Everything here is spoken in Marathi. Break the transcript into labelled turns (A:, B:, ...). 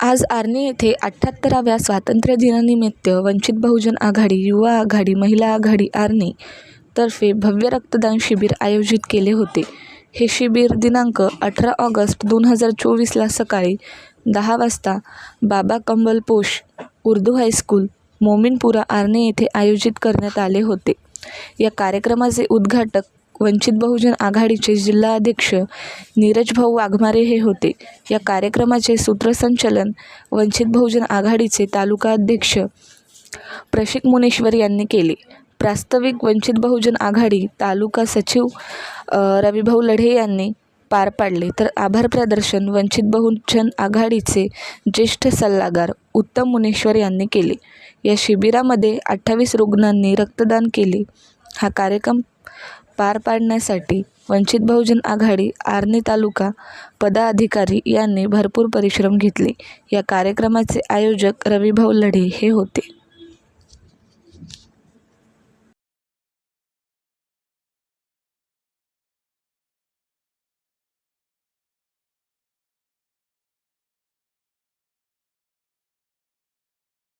A: आज आर्णी येथे अठ्ठ्याहत्तराव्या स्वातंत्र्य दिनानिमित्त वंचित बहुजन आघाडी युवा आघाडी महिला आघाडी आर्णी तर्फे भव्य रक्तदान शिबिर आयोजित केले होते. हे शिबिर दिनांक अठरा ऑगस्ट दोन हजार चोवीसला सकाळी दहा वाजता बाबा कंबल पोष उर्दू हायस्कूल मोमीनपुरा आर्णे येथे आयोजित करण्यात आले होते. या कार्यक्रमाचे उद्घाटक वंचित बहुजन आघाडीचे जिल्हाध्यक्ष नीरज भाऊ वाघमारे हे होते. या कार्यक्रमाचे सूत्रसंचलन वंचित बहुजन आघाडीचे तालुका अध्यक्ष प्रशिक मुनेश्वर यांनी केले. प्रास्ताविक वंचित बहुजन आघाडी तालुका सचिव रविभाऊ लढे यांनी पार पाडले. तर आभार प्रदर्शन वंचित बहुजन आघाडीचे ज्येष्ठ सल्लागार उत्तम मुनेश्वर यांनी केले. या शिबिरामध्ये अठ्ठावीस रुग्णांनी रक्तदान केले. हा कार्यक्रम पार पाडण्यासाठी वंचित बहुजन आघाडी आर्णी तालुका पदाधिकारी यांनी भरपूर परिश्रम घेतले. या कार्यक्रमाचे आयोजक रविभाऊ लढे हे होते.